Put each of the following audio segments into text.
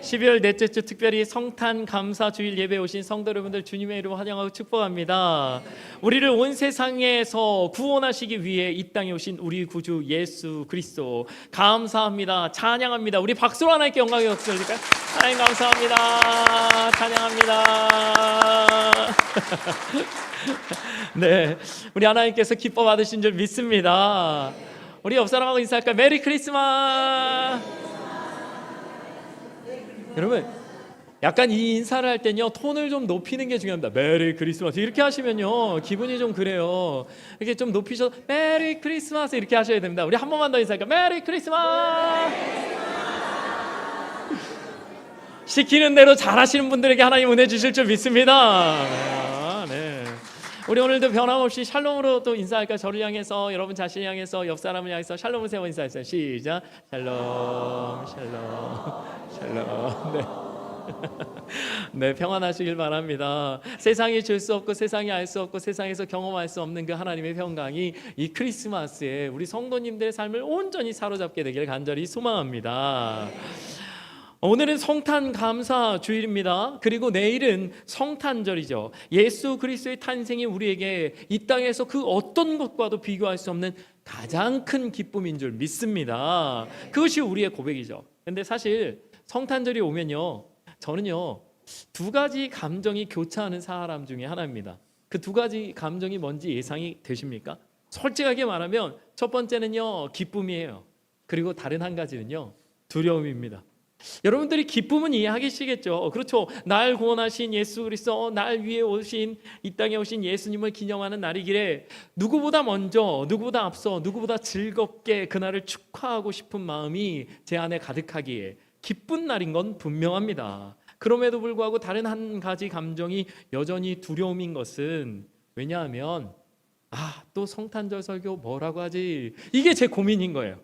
12월 넷째 주 특별히 성탄 감사 주일 예배 오신 성도 여러분들 주님의 이름 환영하고 축복합니다. 우리를 온 세상에서 구원하시기 위해 이 땅에 오신 우리 구주 예수 그리스도 감사합니다. 찬양합니다. 우리 박수로 하나님께 박수 올릴까요? 하나님 감사합니다. 찬양합니다. 네, 우리 하나님께서 기뻐 받으신 줄 믿습니다. 우리 옆 사람하고 인사할까요? 메리 크리스마스. 여러분 약간 이 인사를 할 때는요 톤을 좀 높이는 게 중요합니다. 메리 크리스마스 이렇게 하시면요 기분이 좀 그래요. 이렇게 좀 높이셔서 메리 크리스마스 이렇게 하셔야 됩니다. 우리 한 번만 더 인사할까? 메리 크리스마스. 시키는 대로 잘하시는 분들에게 하나님 은혜 주실 줄 믿습니다. 아, 네. 우리 오늘도 변함없이 샬롬으로 또 인사할까? 저를 향해서 여러분 자신을 향해서 옆 사람을 향해서 샬롬을 세워 인사했어요. 시작. 샬롬, 샬롬. 샬롬. 네. 네, 평안하시길 바랍니다. 세상이 줄 수 없고 세상이 알 수 없고 세상에서 경험할 수 없는 그 하나님의 평강이 이 크리스마스에 우리 성도님들의 삶을 온전히 사로잡게 되길 간절히 소망합니다. 오늘은 성탄 감사 주일입니다. 그리고 내일은 성탄절이죠. 예수 그리스도의 탄생이 우리에게 이 땅에서 그 어떤 것과도 비교할 수 없는 가장 큰 기쁨인 줄 믿습니다. 그것이 우리의 고백이죠. 근데 사실 성탄절이 오면요. 저는요. 두 가지 감정이 교차하는 사람 중에 하나입니다. 그 두 가지 감정이 뭔지 예상이 되십니까? 솔직하게 말하면 첫 번째는요. 기쁨이에요. 그리고 다른 한 가지는요. 두려움입니다. 여러분들이 기쁨은 이해하시겠죠. 그렇죠. 날 구원하신 예수 그리스도, 날 위해 오신 이 땅에 오신 예수님을 기념하는 날이기에 누구보다 먼저, 누구보다 앞서, 누구보다 즐겁게 그날을 축하하고 싶은 마음이 제 안에 가득하기에 기쁜 날인 건 분명합니다. 그럼에도 불구하고 다른 한 가지 감정이 여전히 두려움인 것은 왜냐하면 아, 또 성탄절 설교 뭐라고 하지? 이게 제 고민인 거예요.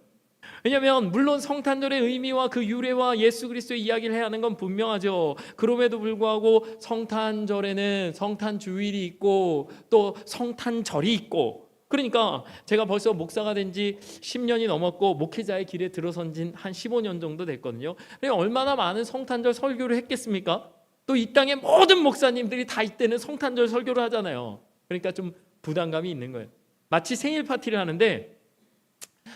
왜냐하면 물론 성탄절의 의미와 그 유래와 예수 그리스도의 이야기를 해야 하는 건 분명하죠. 그럼에도 불구하고 성탄절에는 성탄 주일이 있고 또 성탄절이 있고 그러니까 제가 벌써 목사가 된 지 10년이 넘었고 목회자의 길에 들어선 지 한 15년 정도 됐거든요. 그러니까 얼마나 많은 성탄절 설교를 했겠습니까? 또 이 땅의 모든 목사님들이 다 이때는 성탄절 설교를 하잖아요. 그러니까 좀 부담감이 있는 거예요. 마치 생일 파티를 하는데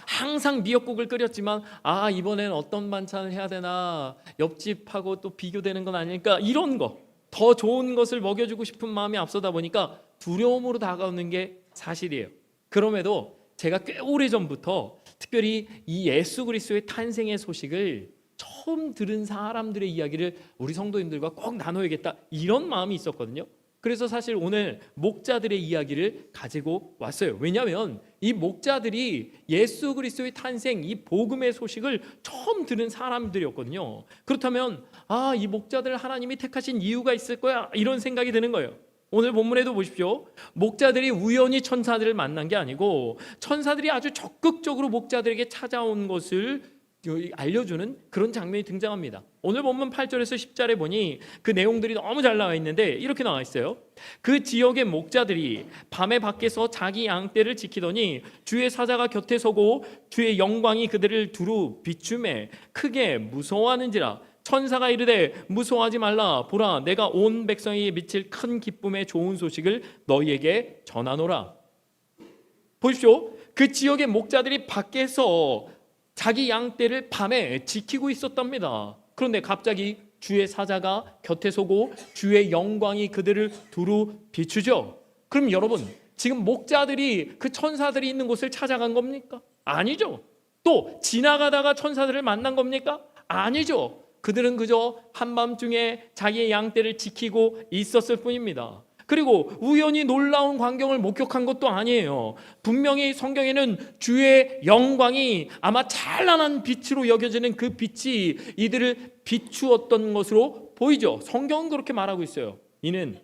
항상 미역국을 끓였지만 아 이번엔 어떤 반찬을 해야 되나 옆집하고 또 비교되는 건 아닐까 이런 거 더 좋은 것을 먹여주고 싶은 마음이 앞서다 보니까 두려움으로 다가오는 게 사실이에요. 그럼에도 제가 꽤 오래 전부터 특별히 이 예수 그리스도의 탄생의 소식을 처음 들은 사람들의 이야기를 우리 성도님들과 꼭 나눠야겠다 이런 마음이 있었거든요. 그래서 사실 오늘 목자들의 이야기를 가지고 왔어요. 왜냐하면 이 목자들이 예수 그리스도의 탄생, 이 복음의 소식을 처음 들은 사람들이었거든요. 그렇다면 아, 이 목자들 하나님이 택하신 이유가 있을 거야 이런 생각이 드는 거예요. 오늘 본문에도 보십시오. 목자들이 우연히 천사들을 만난 게 아니고 천사들이 아주 적극적으로 목자들에게 찾아온 것을 알려주는 그런 장면이 등장합니다. 오늘 본문 8절에서 10절에 보니 그 내용들이 너무 잘 나와 있는데 이렇게 나와 있어요. 그 지역의 목자들이 밤에 밖에서 자기 양떼를 지키더니 주의 사자가 곁에 서고 주의 영광이 그들을 두루 비춤에 크게 무서워하는지라 천사가 이르되 무서워하지 말라 보라 내가 온 백성에게 미칠 큰 기쁨의 좋은 소식을 너희에게 전하노라. 보십시오. 그 지역의 목자들이 밖에서 자기 양 떼를 밤에 지키고 있었답니다. 그런데 갑자기 주의 사자가 곁에 서고 주의 영광이 그들을 두루 비추죠. 그럼 여러분, 지금 목자들이 그 천사들이 있는 곳을 찾아간 겁니까? 아니죠. 또 지나가다가 천사들을 만난 겁니까? 아니죠. 그들은 그저 한밤중에 자기의 양떼를 지키고 있었을 뿐입니다. 그리고 우연히 놀라운 광경을 목격한 것도 아니에요. 분명히 성경에는 주의 영광이 아마 찬란한 빛으로 여겨지는 그 빛이 이들을 비추었던 것으로 보이죠. 성경은 그렇게 말하고 있어요. 이는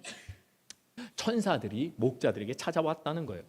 천사들이 목자들에게 찾아왔다는 거예요.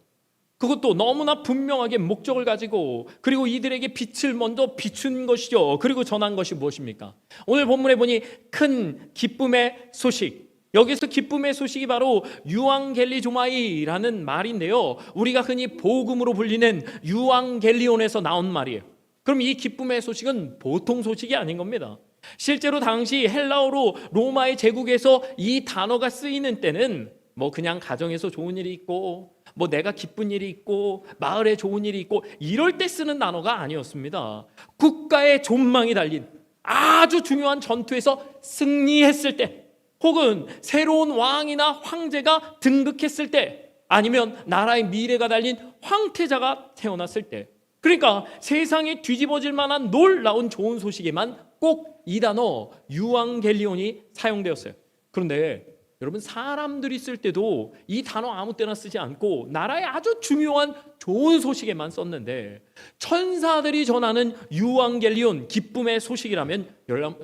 그것도 너무나 분명하게 목적을 가지고 그리고 이들에게 빛을 먼저 비춘 것이죠. 그리고 전한 것이 무엇입니까? 오늘 본문에 보니 큰 기쁨의 소식. 여기서 기쁨의 소식이 바로 유앙겔리조마이라는 말인데요. 우리가 흔히 복음으로 불리는 유앙겔리온에서 나온 말이에요. 그럼 이 기쁨의 소식은 보통 소식이 아닌 겁니다. 실제로 당시 헬라어로 로마의 제국에서 이 단어가 쓰이는 때는 뭐 그냥 가정에서 좋은 일이 있고 뭐 내가 기쁜 일이 있고 마을에 좋은 일이 있고 이럴 때 쓰는 단어가 아니었습니다. 국가의 존망이 달린 아주 중요한 전투에서 승리했을 때 혹은 새로운 왕이나 황제가 등극했을 때 아니면 나라의 미래가 달린 황태자가 태어났을 때 그러니까 세상이 뒤집어질 만한 놀라운 좋은 소식에만 꼭 이 단어 유앙겔리온이 사용되었어요. 그런데 여러분 사람들이 쓸 때도 이 단어 아무 때나 쓰지 않고 나라의 아주 중요한 좋은 소식에만 썼는데 천사들이 전하는 유앙겔리온 기쁨의 소식이라면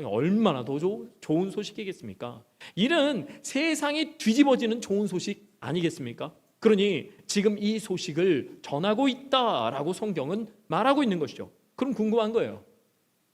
얼마나 더 조- 좋은 소식이겠습니까? 이는 세상이 뒤집어지는 좋은 소식 아니겠습니까? 그러니 지금 이 소식을 전하고 있다라고 성경은 말하고 있는 것이죠. 그럼 궁금한 거예요.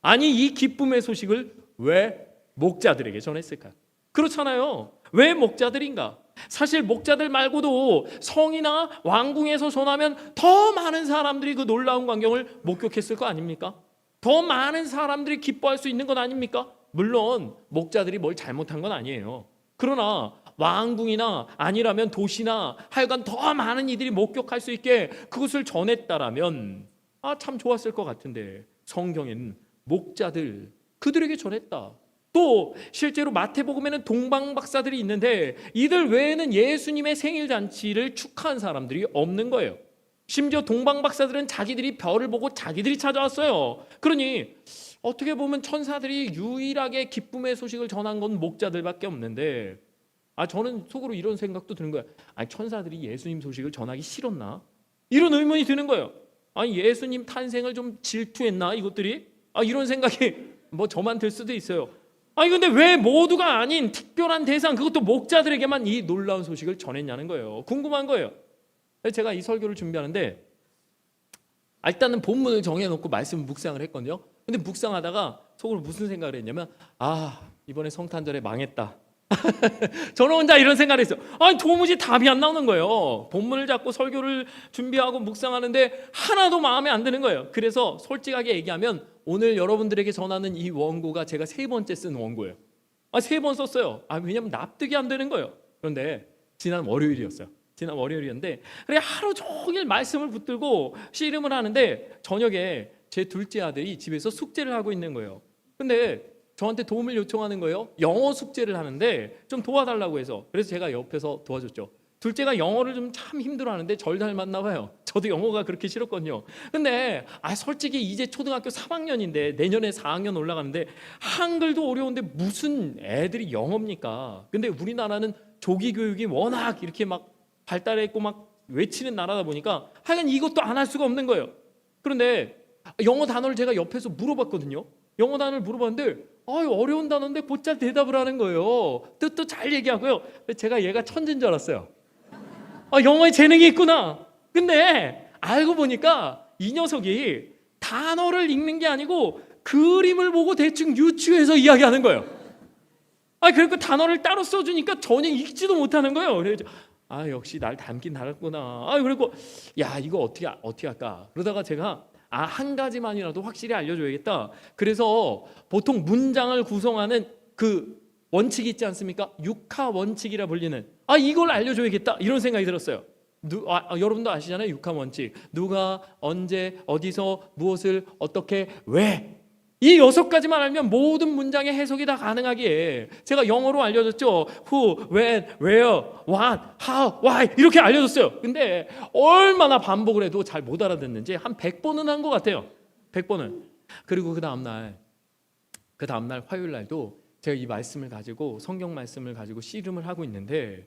아니 이 기쁨의 소식을 왜 목자들에게 전했을까요? 그렇잖아요. 왜 목자들인가? 사실 목자들 말고도 성이나 왕궁에서 전하면 더 많은 사람들이 그 놀라운 광경을 목격했을 거 아닙니까? 더 많은 사람들이 기뻐할 수 있는 건 아닙니까? 물론 목자들이 뭘 잘못한 건 아니에요. 그러나 왕궁이나 아니라면 도시나 하여간 더 많은 이들이 목격할 수 있게 그것을 전했다라면 아 참 좋았을 것 같은데 성경에는 목자들 그들에게 전했다. 또 실제로 마태복음에는 동방 박사들이 있는데 이들 외에는 예수님의 생일 잔치를 축하한 사람들이 없는 거예요. 심지어 동방 박사들은 자기들이 별을 보고 자기들이 찾아왔어요. 그러니 어떻게 보면 천사들이 유일하게 기쁨의 소식을 전한 건 목자들밖에 없는데 아 저는 속으로 이런 생각도 드는 거예요. 아니 천사들이 예수님 소식을 전하기 싫었나? 이런 의문이 드는 거예요. 아니 예수님 탄생을 좀 질투했나 이것들이? 아 이런 생각이 뭐 저만 들 수도 있어요. 아니 근데 왜 모두가 아닌 특별한 대상 그것도 목자들에게만 이 놀라운 소식을 전했냐는 거예요. 궁금한 거예요. 제가 이 설교를 준비하는데 아, 일단은 본문을 정해놓고 말씀 묵상을 했거든요. 근데 묵상하다가 속으로 무슨 생각을 했냐면 아 이번에 성탄절에 망했다. 저는 혼자 이런 생각을 했어요. 아니 도무지 답이 안 나오는 거예요. 본문을 잡고 설교를 준비하고 묵상하는데 하나도 마음에 안 드는 거예요. 그래서 솔직하게 얘기하면 오늘 여러분들에게 전하는 이 원고가 제가 세 번째 쓴 원고예요. 아, 세 번 썼어요. 아, 왜냐면 납득이 안 되는 거예요. 그런데 지난 월요일이었어요. 지난 월요일이었는데 그래 하루 종일 말씀을 붙들고 씨름을 하는데 저녁에 제 둘째 아들이 집에서 숙제를 하고 있는 거예요. 근데 저한테 도움을 요청하는 거예요. 영어 숙제를 하는데 좀 도와달라고 해서 그래서 제가 옆에서 도와줬죠. 둘째가 영어를 좀 참 힘들어하는데 절 닮았나 봐요. 저도 영어가 그렇게 싫었거든요. 근데 아 솔직히 이제 초등학교 3학년인데 내년에 4학년 올라가는데 한글도 어려운데 무슨 애들이 영어입니까? 근데 우리나라는 조기 교육이 워낙 이렇게 막 발달했고 막 외치는 나라다 보니까 하여간 이것도 안 할 수가 없는 거예요. 그런데 영어 단어를 제가 옆에서 물어봤거든요. 영어 단어를 물어봤는데 아유 어려운 단어인데 곧잘 대답을 하는 거예요. 뜻도 잘 얘기하고요. 제가 얘가 천재인 줄 알았어요. 아, 영어에 재능이 있구나. 근데 알고 보니까 이 녀석이 단어를 읽는 게 아니고 그림을 보고 대충 유추해서 이야기하는 거예요. 아, 그리고 단어를 따로 써주니까 전혀 읽지도 못하는 거예요. 그래서 아, 역시 날 닮긴 닮았구나. 아, 그리고 야, 이거 어떻게 어떻게 할까? 그러다가 제가 아, 한 가지만이라도 확실히 알려줘야겠다. 그래서 보통 문장을 구성하는 그 원칙이 있지 않습니까? 육하 원칙이라 불리는 아 이걸 알려줘야겠다 이런 생각이 들었어요. 누, 아, 아, 여러분도 아시잖아요 육하 원칙. 누가 언제 어디서 무엇을 어떻게 왜 이 여섯 가지만 알면 모든 문장의 해석이 다 가능하기에 제가 영어로 알려줬죠. Who, when, where, what, how, why 이렇게 알려줬어요. 근데 얼마나 반복을 해도 잘 못 알아듣는지 한 100번은 한 것 같아요. 100번은. 그리고 그 다음날 그 다음날 화요일 날도 제가 이 말씀을 가지고 성경 말씀을 가지고 씨름을 하고 있는데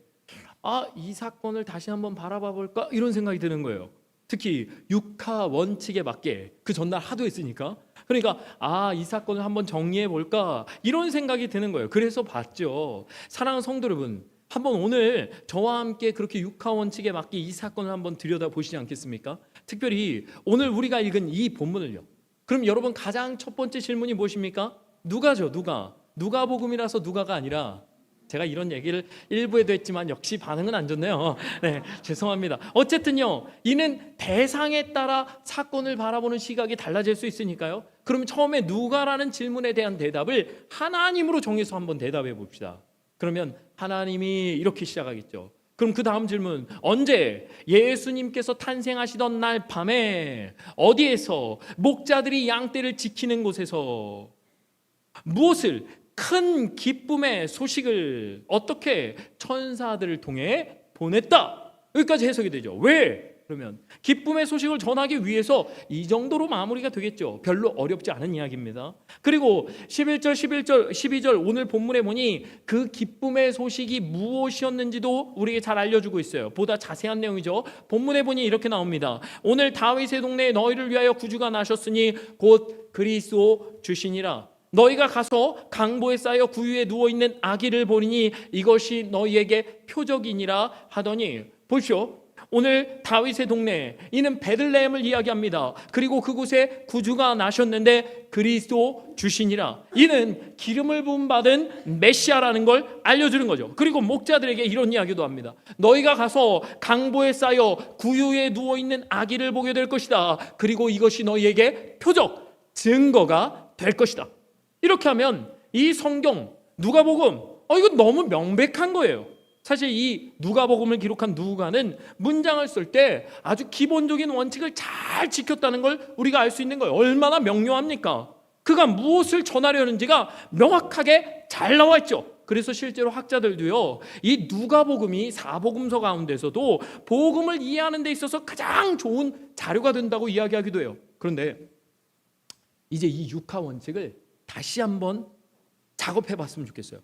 아 이 사건을 다시 한번 바라봐 볼까 이런 생각이 드는 거예요. 특히 육하 원칙에 맞게 그 전날 하도 했으니까 그러니까 아 이 사건을 한번 정리해 볼까 이런 생각이 드는 거예요. 그래서 봤죠. 사랑하는 성도 여러분, 한번 오늘 저와 함께 그렇게 육하 원칙에 맞게 이 사건을 한번 들여다 보시지 않겠습니까? 특별히 오늘 우리가 읽은 이 본문을요. 그럼 여러분 가장 첫 번째 질문이 무엇입니까? 누가죠, 누가? 누가 복음이라서 누가가 아니라 제가 이런 얘기를 일부에도 했지만 역시 반응은 안 좋네요. 네, 죄송합니다. 어쨌든요, 이는 대상에 따라 사건을 바라보는 시각이 달라질 수 있으니까요. 그럼 처음에 누가라는 질문에 대한 대답을 하나님으로 정해서 한번 대답해 봅시다. 그러면 하나님이 이렇게 시작하겠죠. 그럼 그 다음 질문 언제 예수님께서 탄생하시던 날 밤에 어디에서 목자들이 양떼를 지키는 곳에서 무엇을 큰 기쁨의 소식을 어떻게 천사들을 통해 보냈다 여기까지 해석이 되죠 왜 그러면 기쁨의 소식을 전하기 위해서 이 정도로 마무리가 되겠죠. 별로 어렵지 않은 이야기입니다. 그리고 11절 11절 12절 오늘 본문에 보니 그 기쁨의 소식이 무엇이었는지도 우리에게 잘 알려주고 있어요. 보다 자세한 내용이죠. 본문에 보니 이렇게 나옵니다. 오늘 다윗의 동네에 너희를 위하여 구주가 나셨으니 곧 그리스도 주시니라. 너희가 가서 강보에 쌓여 구유에 누워 있는 아기를 보리니 이것이 너희에게 표적이니라 하더니 보시오. 오늘 다윗의 동네 이는 베들레헴을 이야기합니다. 그리고 그곳에 구주가 나셨는데 그리스도 주시니라. 이는 기름을 부음 받은 메시아라는 걸 알려주는 거죠. 그리고 목자들에게 이런 이야기도 합니다. 너희가 가서 강보에 쌓여 구유에 누워 있는 아기를 보게 될 것이다. 그리고 이것이 너희에게 표적 증거가 될 것이다. 이렇게 하면 이 성경 누가복음 어 이거 너무 명백한 거예요. 사실 이 누가복음을 기록한 누가는 문장을 쓸 때 아주 기본적인 원칙을 잘 지켰다는 걸 우리가 알 수 있는 거예요. 얼마나 명료합니까? 그가 무엇을 전하려는지가 명확하게 잘 나와 있죠. 그래서 실제로 학자들도요, 이 누가복음이 사복음서 가운데서도 복음을 이해하는 데 있어서 가장 좋은 자료가 된다고 이야기하기도 해요. 그런데 이제 이 육하 원칙을 다시 한번 작업해 봤으면 좋겠어요.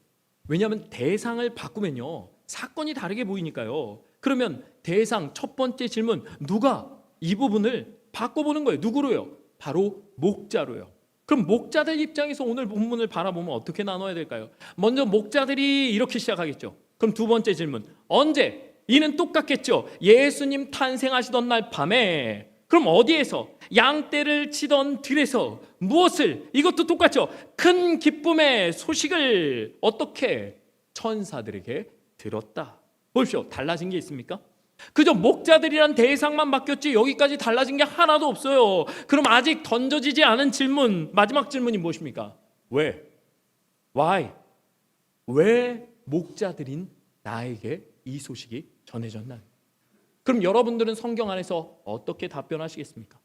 왜냐하면 대상을 바꾸면요. 사건이 다르게 보이니까요. 그러면 대상 첫 번째 질문 누가 이 부분을 바꿔보는 거예요. 누구로요? 바로 목자로요. 그럼 목자들 입장에서 오늘 본문을 바라보면 어떻게 나눠야 될까요? 먼저 목자들이 이렇게 시작하겠죠. 그럼 두 번째 질문 언제? 이는 똑같겠죠. 예수님 탄생하시던 날 밤에 그럼 어디에서 양떼를 치던 들에서 무엇을 이것도 똑같죠. 큰 기쁨의 소식을 어떻게 천사들에게 들었다. 보십시오. 달라진 게 있습니까? 그저 목자들이란 대상만 바뀌었지 여기까지 달라진 게 하나도 없어요. 그럼 아직 던져지지 않은 질문 마지막 질문이 무엇입니까? 왜? Why? 왜 목자들인 나에게 이 소식이 전해졌나? 그럼 여러분들은 성경 안에서 어떻게 답변하시겠습니까?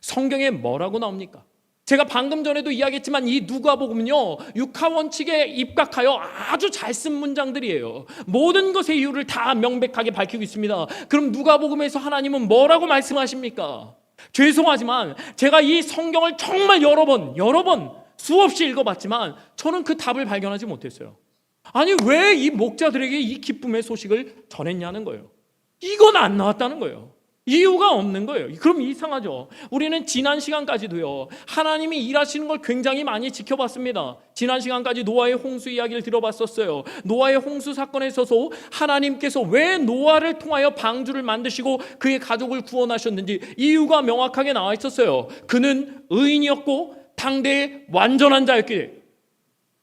성경에 뭐라고 나옵니까? 제가 방금 전에도 이야기했지만 이 누가복음은요 육하 원칙에 입각하여 아주 잘 쓴 문장들이에요. 모든 것의 이유를 다 명백하게 밝히고 있습니다. 그럼 누가복음에서 하나님은 뭐라고 말씀하십니까? 죄송하지만 제가 이 성경을 정말 여러 번 여러 번 수없이 읽어봤지만 저는 그 답을 발견하지 못했어요. 아니 왜 이 목자들에게 이 기쁨의 소식을 전했냐는 거예요. 이건 안 나왔다는 거예요. 이유가 없는 거예요. 그럼 이상하죠. 우리는 지난 시간까지도요. 하나님이 일하시는 걸 굉장히 많이 지켜봤습니다. 지난 시간까지 노아의 홍수 이야기를 들어봤었어요. 노아의 홍수 사건에 있어서 하나님께서 왜 노아를 통하여 방주를 만드시고 그의 가족을 구원하셨는지 이유가 명확하게 나와 있었어요. 그는 의인이었고 당대의 완전한 자였기에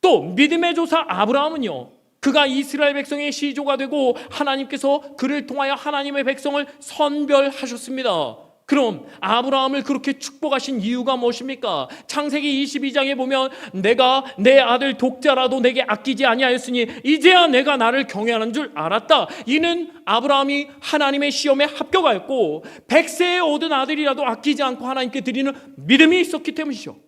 또 믿음의 조사 아브라함은요. 그가 이스라엘 백성의 시조가 되고 하나님께서 그를 통하여 하나님의 백성을 선별하셨습니다. 그럼 아브라함을 그렇게 축복하신 이유가 무엇입니까? 창세기 22장에 보면 내가 내 아들 독자라도 내게 아끼지 아니하였으니 이제야 내가 나를 경외하는 줄 알았다. 이는 아브라함이 하나님의 시험에 합격하였고 백세에 얻은 아들이라도 아끼지 않고 하나님께 드리는 믿음이 있었기 때문이죠.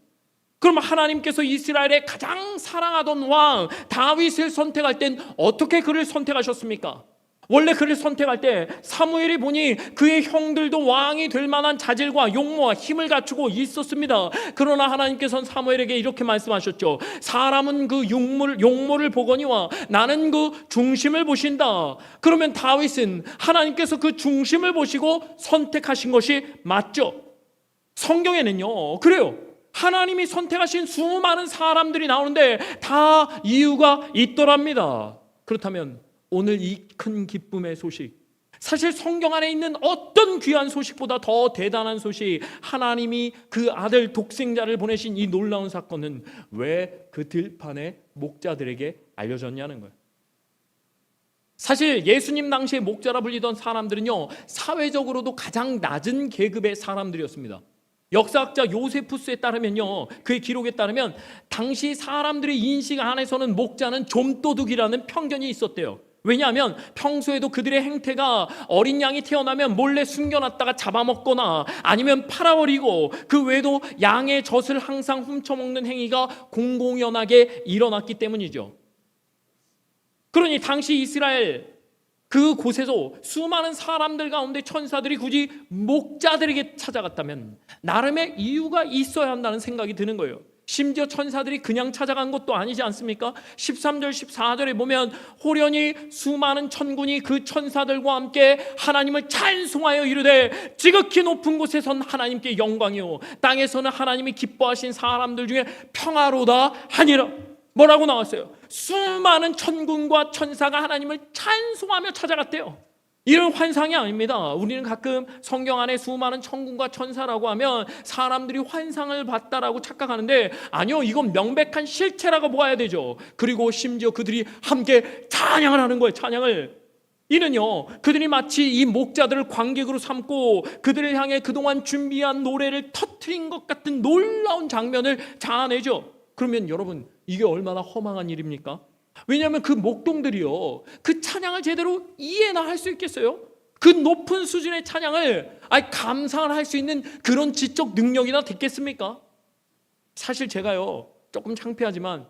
그럼 하나님께서 이스라엘의 가장 사랑하던 왕 다윗을 선택할 땐 어떻게 그를 선택하셨습니까? 원래 그를 선택할 때 사무엘이 보니 그의 형들도 왕이 될 만한 자질과 용모와 힘을 갖추고 있었습니다. 그러나 하나님께서는 사무엘에게 이렇게 말씀하셨죠. 사람은 그 용모를, 용모를 보거니와 나는 그 중심을 보신다. 그러면 다윗은 하나님께서 그 중심을 보시고 선택하신 것이 맞죠. 성경에는요. 그래요. 하나님이 선택하신 수많은 사람들이 나오는데 다 이유가 있더랍니다. 그렇다면 오늘 이 큰 기쁨의 소식, 사실 성경 안에 있는 어떤 귀한 소식보다 더 대단한 소식, 하나님이 그 아들 독생자를 보내신 이 놀라운 사건은 왜 그 들판의 목자들에게 알려졌냐는 거예요. 사실 예수님 당시에 목자라 불리던 사람들은요, 사회적으로도 가장 낮은 계급의 사람들이었습니다. 역사학자 요세푸스에 따르면요. 그의 기록에 따르면 당시 사람들의 인식 안에서는 목자는 좀도둑이라는 편견이 있었대요. 왜냐하면 평소에도 그들의 행태가 어린 양이 태어나면 몰래 숨겨놨다가 잡아먹거나 아니면 팔아버리고 그 외에도 양의 젖을 항상 훔쳐먹는 행위가 공공연하게 일어났기 때문이죠. 그러니 당시 이스라엘 그 곳에서 수많은 사람들 가운데 천사들이 굳이 목자들에게 찾아갔다면 나름의 이유가 있어야 한다는 생각이 드는 거예요. 심지어 천사들이 그냥 찾아간 것도 아니지 않습니까? 13절 14절에 보면 호련히 수많은 천군이 그 천사들과 함께 하나님을 찬송하여 이르되 지극히 높은 곳에선 하나님께 영광이요 땅에서는 하나님이 기뻐하신 사람들 중에 평화로다 하니라. 뭐라고 나왔어요? 수많은 천군과 천사가 하나님을 찬송하며 찾아갔대요. 이런 환상이 아닙니다. 우리는 가끔 성경 안에 수많은 천군과 천사라고 하면 사람들이 환상을 봤다라고 착각하는데 아니요, 이건 명백한 실체라고 보아야 되죠. 그리고 심지어 그들이 함께 찬양을 하는 거예요. 찬양을. 이는요, 그들이 마치 이 목자들을 관객으로 삼고 그들을 향해 그동안 준비한 노래를 터트린 것 같은 놀라운 장면을 자아내죠. 그러면 여러분, 이게 얼마나 허망한 일입니까? 왜냐하면 그 목동들이요, 그 찬양을 제대로 이해나 할 수 있겠어요? 그 높은 수준의 찬양을 아니 감상을 할 수 있는 그런 지적 능력이나 됐겠습니까? 사실 제가요 조금 창피하지만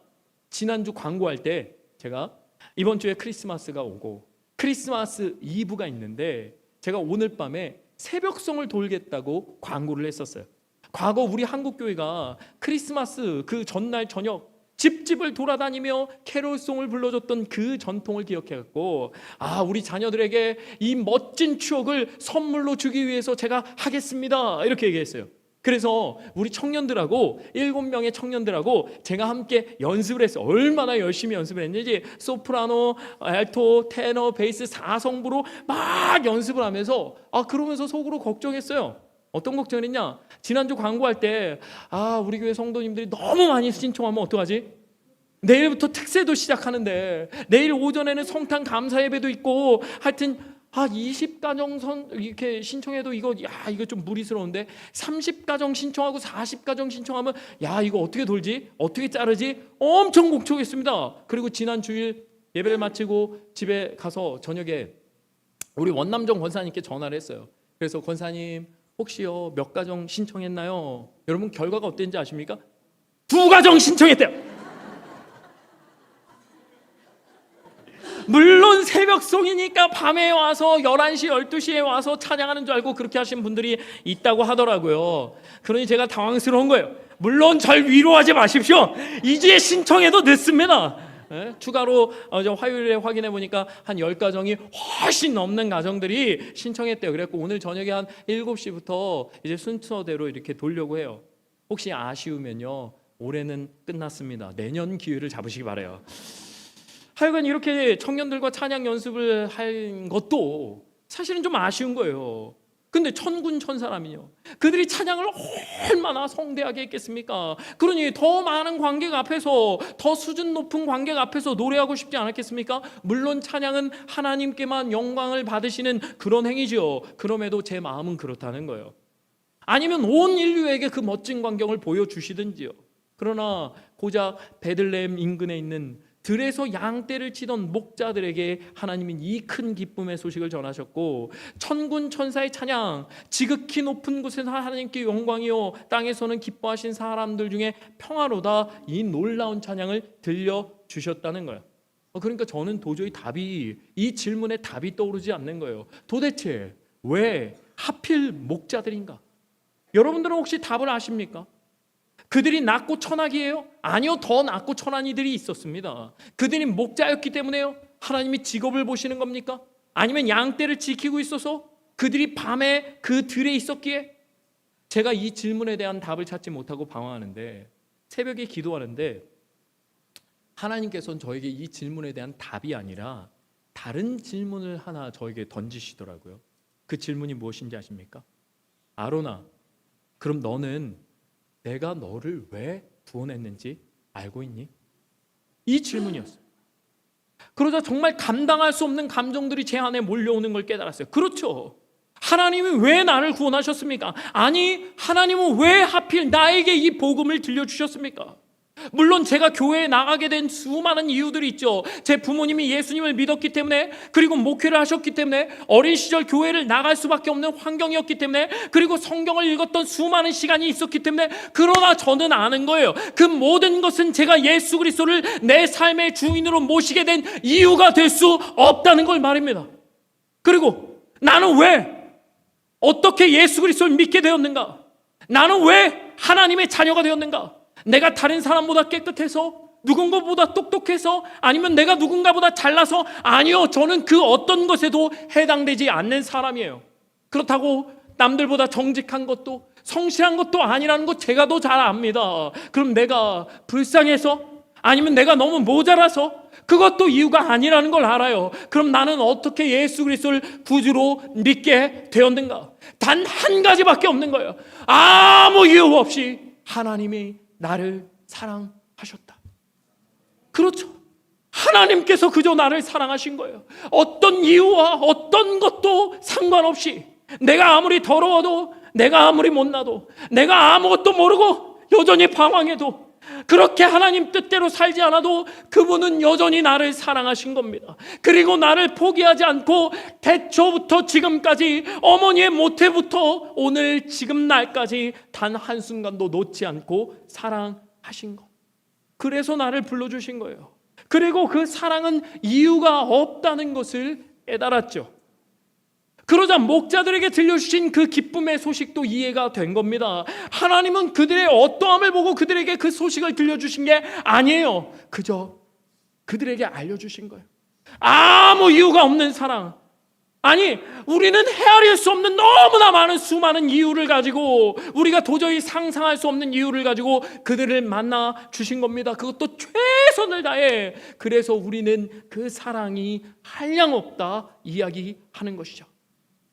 지난주 광고할 때 제가 이번 주에 크리스마스가 오고 크리스마스 이브가 있는데 제가 오늘 밤에 새벽송을 돌겠다고 광고를 했었어요. 과거 우리 한국 교회가 크리스마스 그 전날 저녁 집집을 돌아다니며 캐롤송을 불러줬던 그 전통을 기억해갖고 아 우리 자녀들에게 이 멋진 추억을 선물로 주기 위해서 제가 하겠습니다 이렇게 얘기했어요. 그래서 우리 청년들하고 일곱 명의 청년들하고 제가 함께 연습을 했어요. 얼마나 열심히 연습을 했는지 소프라노, 알토, 테너, 베이스 4성부로 막 연습을 하면서 아 그러면서 속으로 걱정했어요. 어떤 걱정했냐? 지난주 광고할 때 아 우리 교회 성도님들이 너무 많이 신청하면 어떡하지? 내일부터 특세도 시작하는데 내일 오전에는 성탄 감사 예배도 있고 하여튼 아 20가정 선 이렇게 신청해도 이거 야 이거 좀 무리스러운데 30가정 신청하고 40가정 신청하면 야 이거 어떻게 돌지? 어떻게 자르지? 엄청 걱정했습니다. 그리고 지난 주일 예배를 마치고 집에 가서 저녁에 우리 원남정 권사님께 전화를 했어요. 그래서 권사님 혹시요 몇 가정 신청했나요? 여러분 결과가 어땠는지 아십니까? 두 가정 신청했대요. 물론 새벽송이니까 밤에 와서 11시, 12시에 와서 찬양하는 줄 알고 그렇게 하신 분들이 있다고 하더라고요. 그러니 제가 당황스러운 거예요. 물론 절 위로하지 마십시오. 이제 신청해도 늦습니다. 예? 추가로 어, 저 화요일에 확인해 보니까 한 10가정이 훨씬 넘는 가정들이 신청했대요. 그래갖고 오늘 저녁에 한 7시부터 이제 순서대로 이렇게 돌려고 해요. 혹시 아쉬우면요. 올해는 끝났습니다. 내년 기회를 잡으시기 바래요. 하여간 이렇게 청년들과 찬양 연습을 한 것도 사실은 좀 아쉬운 거예요. 근데 천군 천사라면요. 그들이 찬양을 얼마나 성대하게 했겠습니까? 그러니 더 많은 관객 앞에서 더 수준 높은 관객 앞에서 노래하고 싶지 않았겠습니까? 물론 찬양은 하나님께만 영광을 받으시는 그런 행위죠. 그럼에도 제 마음은 그렇다는 거예요. 아니면 온 인류에게 그 멋진 광경을 보여주시든지요. 그러나 고작 베들레헴 인근에 있는 들에서 양떼를 치던 목자들에게 하나님은 이 큰 기쁨의 소식을 전하셨고 천군 천사의 찬양 지극히 높은 곳에서 하나님께 영광이요 땅에서는 기뻐하신 사람들 중에 평화로다 이 놀라운 찬양을 들려 주셨다는 거예요. 어, 그러니까 저는 도저히 답이 이 질문에 답이 떠오르지 않는 거예요. 도대체 왜 하필 목자들인가? 여러분들은 혹시 답을 아십니까? 그들이 낮고 천하기예요? 아니요, 더 낮고 천한 이들이 있었습니다. 그들이 목자였기 때문에요. 하나님이 직업을 보시는 겁니까? 아니면 양떼를 지키고 있어서 그들이 밤에 그 들에 있었기에 제가 이 질문에 대한 답을 찾지 못하고 방황하는데 새벽에 기도하는데 하나님께서는 저에게 이 질문에 대한 답이 아니라 다른 질문을 하나 저에게 던지시더라고요. 그 질문이 무엇인지 아십니까? 아로나, 그럼 너는 내가 너를 왜 구원했는지 알고 있니? 이 질문이었어요. 그러자 정말 감당할 수 없는 감정들이 제 안에 몰려오는 걸 깨달았어요. 그렇죠. 하나님이 왜 나를 구원하셨습니까? 아니, 하나님은 왜 하필 나에게 이 복음을 들려주셨습니까? 물론 제가 교회에 나가게 된 수많은 이유들이 있죠. 제 부모님이 예수님을 믿었기 때문에 그리고 목회를 하셨기 때문에 어린 시절 교회를 나갈 수밖에 없는 환경이었기 때문에 그리고 성경을 읽었던 수많은 시간이 있었기 때문에 그러나 저는 아는 거예요. 그 모든 것은 제가 예수 그리스도를 내 삶의 주인으로 모시게 된 이유가 될 수 없다는 걸 말입니다. 그리고 나는 왜 어떻게 예수 그리스도를 믿게 되었는가? 나는 왜 하나님의 자녀가 되었는가? 내가 다른 사람보다 깨끗해서 누군가보다 똑똑해서 아니면 내가 누군가보다 잘나서 아니요 저는 그 어떤 것에도 해당되지 않는 사람이에요. 그렇다고 남들보다 정직한 것도 성실한 것도 아니라는 거 제가 더 잘 압니다. 그럼 내가 불쌍해서 아니면 내가 너무 모자라서 그것도 이유가 아니라는 걸 알아요. 그럼 나는 어떻게 예수 그리스도를 구주로 믿게 되었는가? 단 한 가지밖에 없는 거예요. 아무 이유 없이 하나님이 나를 사랑하셨다. 그렇죠. 하나님께서 그저 나를 사랑하신 거예요. 어떤 이유와 어떤 것도 상관없이 내가 아무리 더러워도 내가 아무리 못나도 내가 아무것도 모르고 여전히 방황해도 그렇게 하나님 뜻대로 살지 않아도 그분은 여전히 나를 사랑하신 겁니다. 그리고 나를 포기하지 않고 대초부터 지금까지 어머니의 모태부터 오늘 지금 날까지 단 한순간도 놓지 않고 사랑하신 것. 그래서 나를 불러주신 거예요. 그리고 그 사랑은 이유가 없다는 것을 깨달았죠. 그러자 목자들에게 들려주신 그 기쁨의 소식도 이해가 된 겁니다. 하나님은 그들의 어떠함을 보고 그들에게 그 소식을 들려주신 게 아니에요. 그저 그들에게 알려주신 거예요. 아무 이유가 없는 사랑. 아니, 우리는 헤아릴 수 없는 너무나 많은 수많은 이유를 가지고 우리가 도저히 상상할 수 없는 이유를 가지고 그들을 만나 주신 겁니다. 그것도 최선을 다해. 그래서 우리는 그 사랑이 한량없다 이야기하는 것이죠.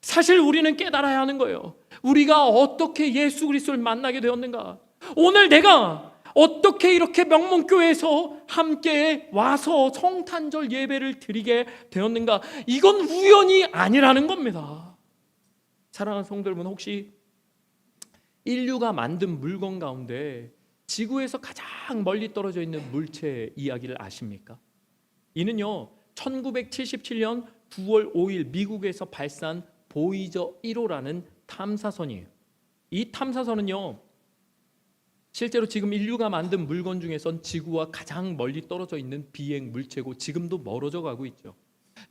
사실 우리는 깨달아야 하는 거예요. 우리가 어떻게 예수 그리스도를 만나게 되었는가? 오늘 내가 어떻게 이렇게 명문교회에서 함께 와서 성탄절 예배를 드리게 되었는가? 이건 우연이 아니라는 겁니다. 사랑하는 성도 여러분, 혹시 인류가 만든 물건 가운데 지구에서 가장 멀리 떨어져 있는 물체 이야기를 아십니까? 이는요, 1977년 9월 5일 미국에서 발사한 보이저 1호라는 탐사선이에요. 이 탐사선은요, 실제로 지금 인류가 만든 물건 중에선 지구와 가장 멀리 떨어져 있는 비행 물체고 지금도 멀어져 가고 있죠.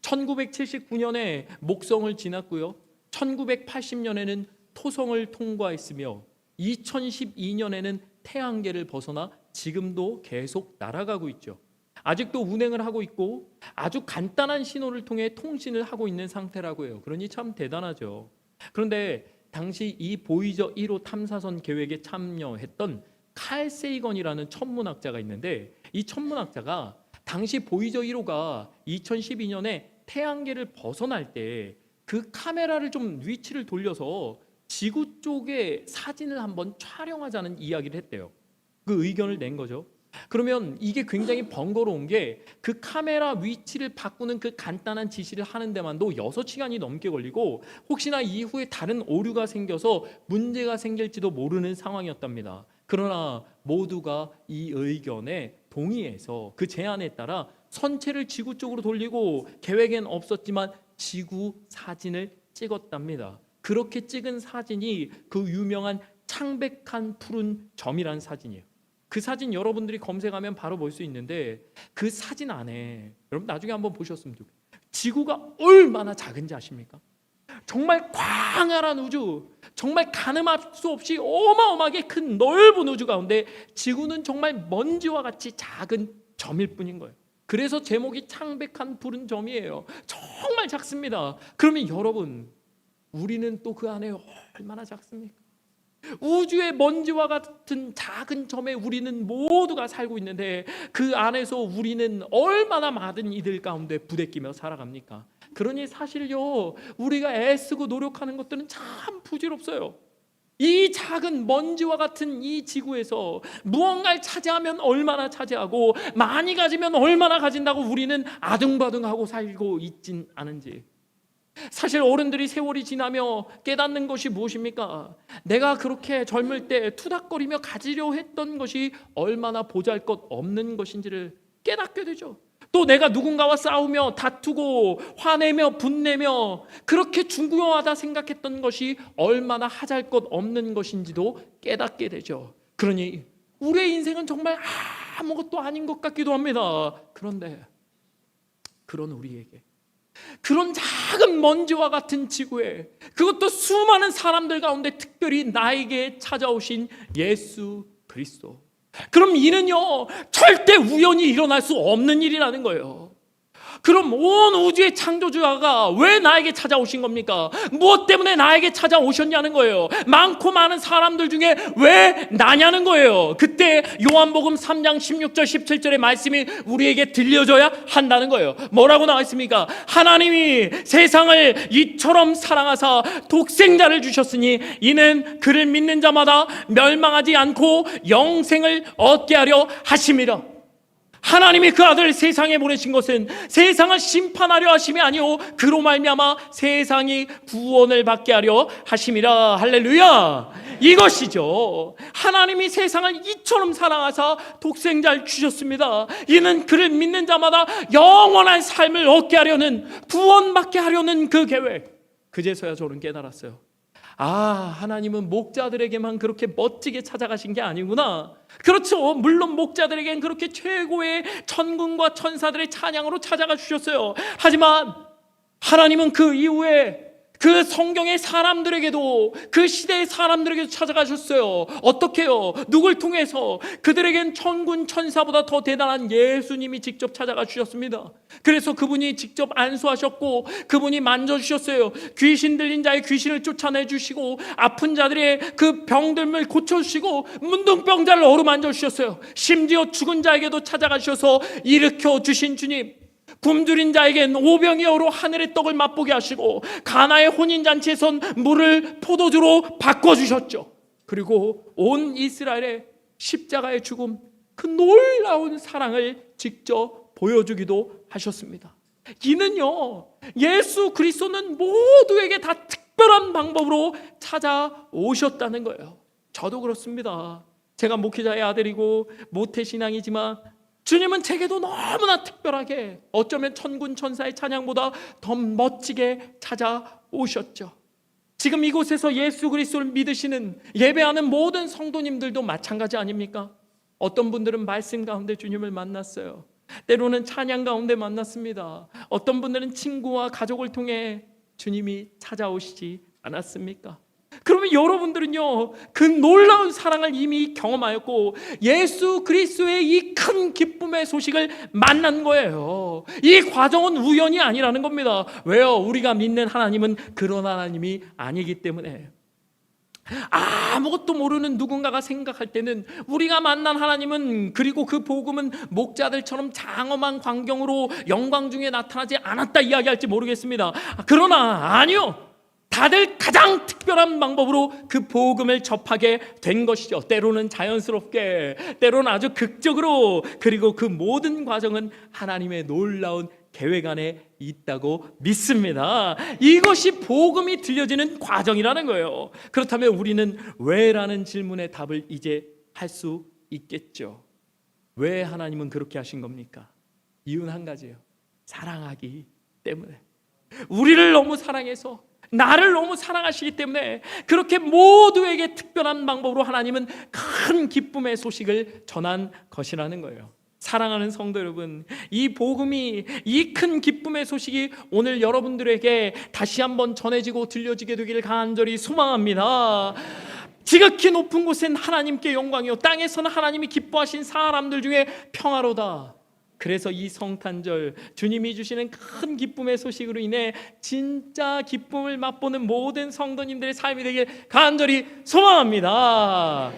1979년에 목성을 지났고요. 1980년에는 토성을 통과했으며 2012년에는 태양계를 벗어나 지금도 계속 날아가고 있죠. 아직도 운행을 하고 있고 아주 간단한 신호를 통해 통신을 하고 있는 상태라고 해요. 그러니 참 대단하죠. 그런데 당시 이 보이저 1호 탐사선 계획에 참여했던 칼 세이건이라는 천문학자가 있는데 이 천문학자가 당시 보이저 1호가 2012년에 태양계를 벗어날 때 그 카메라를 좀 위치를 돌려서 지구 쪽에 사진을 한번 촬영하자는 이야기를 했대요. 그 의견을 낸 거죠. 그러면 이게 굉장히 번거로운 게 그 카메라 위치를 바꾸는 그 간단한 지시를 하는 데만도 6시간이 넘게 걸리고 혹시나 이후에 다른 오류가 생겨서 문제가 생길지도 모르는 상황이었답니다. 그러나 모두가 이 의견에 동의해서 그 제안에 따라 선체를 지구 쪽으로 돌리고 계획엔 없었지만 지구 사진을 찍었답니다. 그렇게 찍은 사진이 그 유명한 창백한 푸른 점이라는 사진이에요. 그 사진 여러분들이 검색하면 바로 볼 수 있는데 그 사진 안에 여러분 나중에 한번 보셨으면 좋겠어요. 지구가 얼마나 작은지 아십니까? 정말 광활한 우주, 정말 가늠할 수 없이 어마어마하게 큰 넓은 우주 가운데 지구는 정말 먼지와 같이 작은 점일 뿐인 거예요. 그래서 제목이 창백한 푸른 점이에요. 정말 작습니다. 그러면 여러분, 우리는 또 그 안에 얼마나 작습니까? 우주의 먼지와 같은 작은 점에 우리는 모두가 살고 있는데 그 안에서 우리는 얼마나 많은 이들 가운데 부대끼며 살아갑니까? 그러니 사실요 우리가 애쓰고 노력하는 것들은 참 부질없어요. 이 작은 먼지와 같은 이 지구에서 무언가를 차지하면 얼마나 차지하고 많이 가지면 얼마나 가진다고 우리는 아둥바둥하고 살고 있진 않은지 사실 어른들이 세월이 지나며 깨닫는 것이 무엇입니까? 내가 그렇게 젊을 때 투닥거리며 가지려 했던 것이 얼마나 보잘 것 없는 것인지를 깨닫게 되죠. 또 내가 누군가와 싸우며 다투고 화내며 분내며 그렇게 중요하다 생각했던 것이 얼마나 하잘 것 없는 것인지도 깨닫게 되죠. 그러니 우리의 인생은 정말 아무것도 아닌 것 같기도 합니다. 그런데 그런 우리에게 그런 작은 먼지와 같은 지구에 그것도 수많은 사람들 가운데 특별히 나에게 찾아오신 예수 그리스도. 그럼 이는요 절대 우연히 일어날 수 없는 일이라는 거예요. 그럼 온 우주의 창조주가 왜 나에게 찾아오신 겁니까? 무엇 때문에 나에게 찾아오셨냐는 거예요. 많고 많은 사람들 중에 왜 나냐는 거예요. 그때 요한복음 3장 16절 17절의 말씀이 우리에게 들려줘야 한다는 거예요. 뭐라고 나와 있습니까? 하나님이 세상을 이처럼 사랑하사 독생자를 주셨으니 이는 그를 믿는 자마다 멸망하지 않고 영생을 얻게 하려 하심이라. 하나님이 그 아들 세상에 보내신 것은 세상을 심판하려 하심이 아니오. 그로 말미암아 세상이 구원을 받게 하려 하심이라. 할렐루야. 이것이죠. 하나님이 세상을 이처럼 사랑하사 독생자를 주셨습니다. 이는 그를 믿는 자마다 영원한 삶을 얻게 하려는 구원받게 하려는 그 계획. 그제서야 저는 깨달았어요 아, 하나님은 목자들에게만 그렇게 멋지게 찾아가신 게 아니구나. 그렇죠. 물론 목자들에겐 그렇게 최고의 천군과 천사들의 찬양으로 찾아가 주셨어요. 하지만 하나님은 그 이후에 그 성경의 사람들에게도 그 시대의 사람들에게도 찾아가셨어요. 어떻게요? 누굴 통해서 그들에겐 천군 천사보다 더 대단한 예수님이 직접 찾아가 주셨습니다. 그래서 그분이 직접 안수하셨고 그분이 만져 주셨어요. 귀신 들린 자의 귀신을 쫓아내 주시고 아픈 자들의 그 병들을 고쳐 주시고 문둥병자를 어루만져 주셨어요. 심지어 죽은 자에게도 찾아가셔서 일으켜 주신 주님. 굶주린 자에겐 오병이어로 하늘의 떡을 맛보게 하시고 가나의 혼인 잔치에선 물을 포도주로 바꿔 주셨죠. 그리고 온 이스라엘의 십자가의 죽음 그 놀라운 사랑을 직접 보여주기도 하셨습니다. 이는요 예수 그리스도는 모두에게 다 특별한 방법으로 찾아오셨다는 거예요. 저도 그렇습니다. 제가 목회자의 아들이고 모태 신앙이지만 주님은 제게도 너무나 특별하게 어쩌면 천군 천사의 찬양보다 더 멋지게 찾아오셨죠. 지금 이곳에서 예수 그리스도를 믿으시는 예배하는 모든 성도님들도 마찬가지 아닙니까? 어떤 분들은 말씀 가운데 주님을 만났어요. 때로는 찬양 가운데 만났습니다. 어떤 분들은 친구와 가족을 통해 주님이 찾아오시지 않았습니까? 그러면 여러분들은요, 그 놀라운 사랑을 이미 경험하였고, 예수 그리스도의 이 큰 기쁨의 소식을 만난 거예요. 이 과정은 우연이 아니라는 겁니다. 왜요? 우리가 믿는 하나님은 그런 하나님이 아니기 때문에. 아무것도 모르는 누군가가 생각할 때는 우리가 만난 하나님은 그리고 그 복음은 목자들처럼 장엄한 광경으로 영광 중에 나타나지 않았다 이야기할지 모르겠습니다. 그러나 아니요. 다들 가장 특별한 방법으로 그 복음을 접하게 된 것이죠. 때로는 자연스럽게, 때로는 아주 극적으로, 그리고 그 모든 과정은 하나님의 놀라운 계획 안에 있다고 믿습니다. 이것이 복음이 들려지는 과정이라는 거예요. 그렇다면 우리는 왜라는 질문의 답을 이제 할 수 있겠죠. 왜 하나님은 그렇게 하신 겁니까? 이유는 한 가지예요. 사랑하기 때문에. 우리를 너무 사랑해서 나를 너무 사랑하시기 때문에 그렇게 모두에게 특별한 방법으로 하나님은 큰 기쁨의 소식을 전한 것이라는 거예요. 사랑하는 성도 여러분, 이 복음이 이 큰 기쁨의 소식이 오늘 여러분들에게 다시 한번 전해지고 들려지게 되기를 간절히 소망합니다. 지극히 높은 곳엔 하나님께 영광이요 땅에서는 하나님이 기뻐하신 사람들 중에 평화로다. 그래서 이 성탄절 주님이 주시는 큰 기쁨의 소식으로 인해 진짜 기쁨을 맛보는 모든 성도님들의 삶이 되길 간절히 소망합니다.